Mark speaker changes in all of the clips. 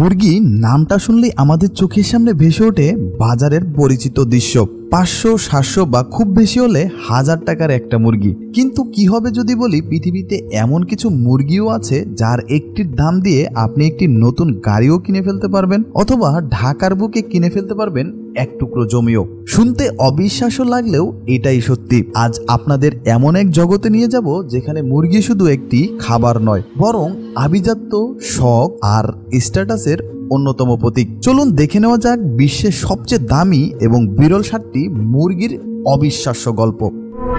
Speaker 1: মুরগি নামটা শুনলেই আমাদের চোখের সামনে ভেসে ওঠে বাজারের পরিচিত দৃশ্য। পাঁচশো, সাতশো বা খুব বেশি হলে হাজার টাকার একটা মুরগি। কিন্তু কি হবে যদি বলি, পৃথিবীতে এমন কিছু মুরগিও আছে যার একটির দাম দিয়ে আপনি একটি নতুন গাড়িও কিনে ফেলতে পারবেন অথবা ঢাকার বুকে কিনে ফেলতে পারবেন এক টুকরো জমিও। শুনতে অবিশ্বাস্য লাগলেও এটাই সত্যি। আজ আপনাদের এমন এক জগতে নিয়ে যাব যেখানে মুরগি শুধু একটি খাবার নয়, বরং আভিজাত্য, শখ আর স্ট্যাটাসের অন্যতম প্রতীক। চলুন দেখে নেওয়া যাক বিশ্বের সবচেয়ে দামি এবং বিরল সাতটি মুরগির অবিশ্বাস্য গল্প।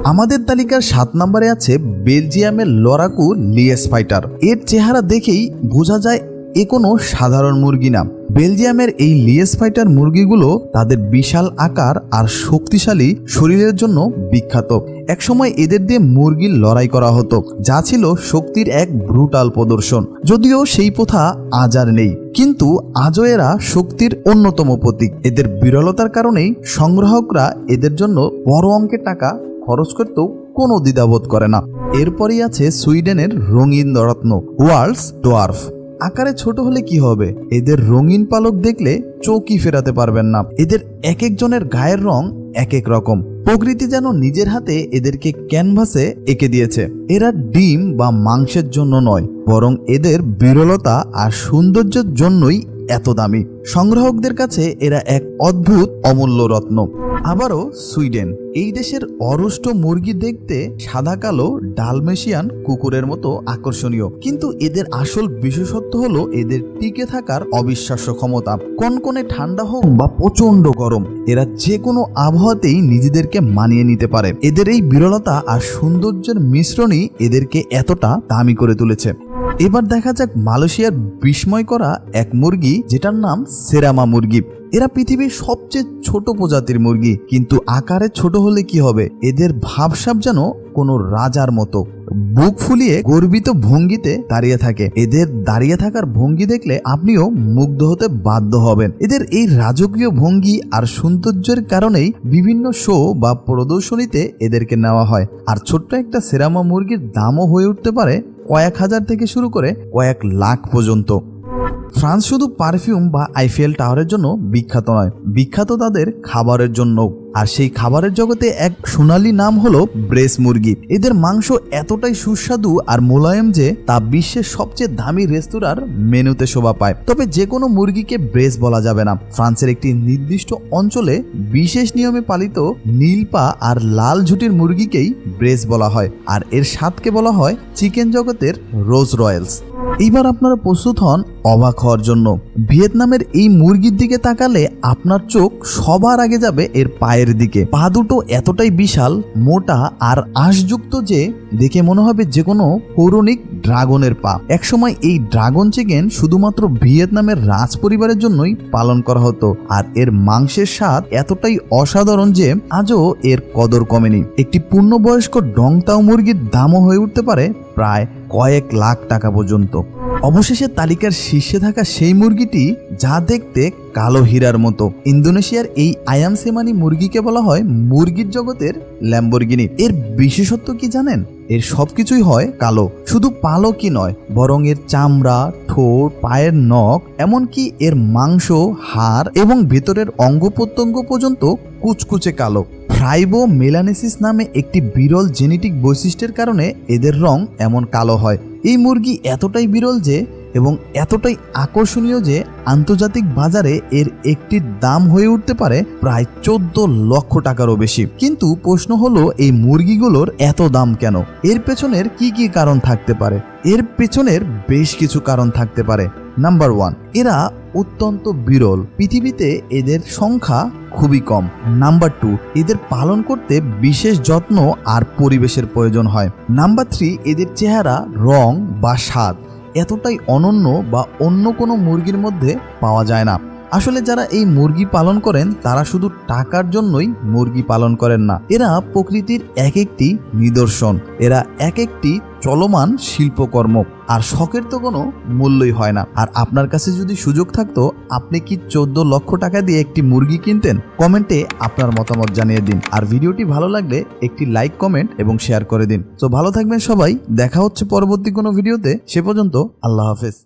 Speaker 1: আমাদের তালিকার সাত নম্বরে আছে বেলজিয়ামের লরাকু লিয়েস ফাইটার। এর চেহারা দেখেই বোঝা যায় এ কোনো সাধারণ মুরগি না। বেলজিয়ামের এই লিয়েস ফাইটার মুরগিগুলো তাদের বিশাল আকার আর শক্তিশালী শরীরের জন্য বিখ্যাত। একসময় এদের দিয়ে মুরগির লড়াই করা হতো, যা ছিল শক্তির এক ব্রুটাল প্রদর্শন। যদিও সেই প্রথা আজ আর নেই, কিন্তু আজও এরা শক্তির অন্যতম প্রতীক। এদের বিরলতার কারণেই সংগ্রাহকরা এদের জন্য বড় অঙ্কের টাকা খরচ করতেও কোনো দ্বিধাবোধ করে না। এরপরই আছে সুইডেনের রঙিন রত্ন ওয়ার্লস ডোয়ার্ফ। আকারে ছোট হলে কি হবে? এদের রঙিন পালক দেখলে চৌকি ফেরাতে পারবেন না। এদের এক একজনের গায়ের রং এক এক রকম। প্রকৃতি যেন নিজের হাতে এদেরকে ক্যানভাসে এঁকে দিয়েছে। এরা ডিম বা মাংসের জন্য নয়, বরং এদের বিরলতা আর সৌন্দর্যের জন্যই এত দামি। সংগ্রাহকদের কাছে এরা এক অদ্ভুত অমূল্য রত্ন। আবারও সুইডেন। এই দেশের অরুষ্ট মুরগি দেখতে সাদা, কালো, ডালমেশিয়ান কুকুরের মতো আকর্ষণীয়। কিন্তু এদের আসল বিশেষত্ব হলো এদের টিকে থাকার অবিশ্বাস্য ক্ষমতা। কনকনে ঠান্ডা হোক বা প্রচণ্ড গরম, এরা যে কোনো আবহাওয়াতেই নিজেদেরকে মানিয়ে নিতে পারে। এদের এই বিরলতা আর সৌন্দর্যের মিশ্রণই এদেরকে এতটা দামি করে তুলেছে। এবার দেখা যাক মালয়েশিয়ার বিস্ময় করা এক মুরগি, যেটার নাম সেরামা মুরগি। এরা পৃথিবীর সবচেয়ে ছোট প্রজাতির মুরগি, কিন্তু আকারে ছোট হলে কি হবে? এদের ভাবসাব যেন কোনো রাজার মতো। বুক ফুলিয়ে গর্বিত ভঙ্গিতে দাঁড়িয়ে থাকে। এদের দাঁড়িয়ে থাকার ভঙ্গি দেখলে আপনিও মুগ্ধ হতে বাধ্য হবেন। এদের এই রাজকীয় ভঙ্গি আর সৌন্দর্যের কারণেই বিভিন্ন শো বা প্রদর্শনীতে এদেরকে নেওয়া হয়। আর ছোট্ট একটা সেরামা মুরগির দামও হয়ে উঠতে পারে কয়েক হাজার থেকে শুরু করে কয়েক লাখ পর্যন্ত। ফ্রান্স শুধু পারফিউম বা আইফেল টাওয়ারের জন্য বিখ্যাত নয়, বিখ্যাত তাদের খাবারের জন্য। আর সেই খাবারের জগতে এক সোনালী নাম হলো ব্রেস মুরগি। এদের মাংস এতটাই সুস্বাদু আর মোলায়েম যে তা বিশ্বের সবচেয়ে দামি রেস্তোরাঁর মেনুতে শোভা পায়। তবে যে কোনো মুরগিকে ব্রেস বলা যাবে না। ফ্রান্সের একটি নির্দিষ্ট অঞ্চলে বিশেষ নিয়মে পালিত নীলপা আর লাল ঝুটির মুরগিকেই ব্রেস বলা হয়। আর এর স্বাদকে বলা হয় চিকেন জগতের রোজ রয়্যালস এইবার আপনারা প্রস্তুত হন অবাক হওয়ার জন্য। ভিয়েতনামের এই মুরগির দিকে তাকালে আপনার চোখ সবার আগে যাবে এর পায়ের দিকে। পা দুটো এতটাই বিশাল, মোটা আর আঁশযুক্ত যে দেখে মনে হবে যে কোনো পৌরাণিক ড্রাগনের পা। একসময় এই ড্রাগন চিকেন শুধুমাত্র ভিয়েতনামের রাজ পরিবারের জন্যই পালন করা হতো আর এর মাংসের স্বাদ এতটাই অসাধারণ যে আজও এর কদর কমেনি। একটি পূর্ণবয়স্ক ডংতাও মুরগির দামও হয়ে উঠতে পারে প্রায় কয়েক লাখ টাকা পর্যন্ত। অবশেষে তালিকার শীর্ষে থাকা সেই মুরগিটি যা দেখতে কালো হীরার মতো। ইন্দোনেশিয়ার এই আয়াম সেমানি মুরগিকে বলা হয় মুরগির জগতের ল্যাম্বরগিনি। এর বিশেষত্ব কি জানেন? এর সবকিছুই হয় কালো। শুধু পালকই নয়, বরং এর চামড়া, ঠোঁট, পায়ের নখ, এমনকি এর মাংস, হাড় এবং ভেতরের অঙ্গ প্রত্যঙ্গ পর্যন্ত কুচকুচে কালো। ফ্রাইবো মেলানেসিস নামে একটি বিরল জেনেটিক বৈশিষ্ট্যের কারণে এদের রং এমন কালো হয়। এই মুরগি এতটাই বিরল যে এবং এতটাই আকর্ষণীয় যে আন্তর্জাতিক বাজারে এর একটির দাম হয়ে উঠতে পারে প্রায় চোদ্দ লক্ষ টাকারও বেশি। কিন্তু প্রশ্ন হলো, এই মুরগিগুলোর এত দাম কেন? এর পেছনের কি কি কারণ থাকতে পারে? এর পেছনের বেশ কিছু কারণ থাকতে পারে। নাম্বার ওয়ান, এরা অত্যন্ত বিরল। পৃথিবীতে এদের সংখ্যা খুবই কম। নাম্বার টু, এদের পালন করতে বিশেষ যত্ন আর পরিবেশের প্রয়োজন হয়। নাম্বার থ্রি, এদের চেহারা, রং বা স্বাদ। এতটাই অনন্য বা অন্য কোনো মুরগির মধ্যে পাওয়া যায় না। আসলে যারা এই মুরগি পালন করেন, তারা শুধু টাকার জন্যই মুরগি পালন করেন না। এরা প্রকৃতির এক একটি নিদর্শন। এরা এক একটি চলমান শিল্পকর্ম। আর শখের তো কোনো মূল্যই হয় না। আর আপনার কাছে যদি সুযোগ থাকতো, আপনি কি চোদ্দ লক্ষ টাকা দিয়ে একটি মুরগি কিনতেন? কমেন্টে আপনার মতামত জানিয়ে দিন। আর ভিডিওটি ভালো লাগলে একটি লাইক, কমেন্ট এবং শেয়ার করে দিন। তো ভালো থাকবেন সবাই। দেখা হচ্ছে পরবর্তী কোনো ভিডিওতে। সে পর্যন্ত আল্লাহ হাফেজ।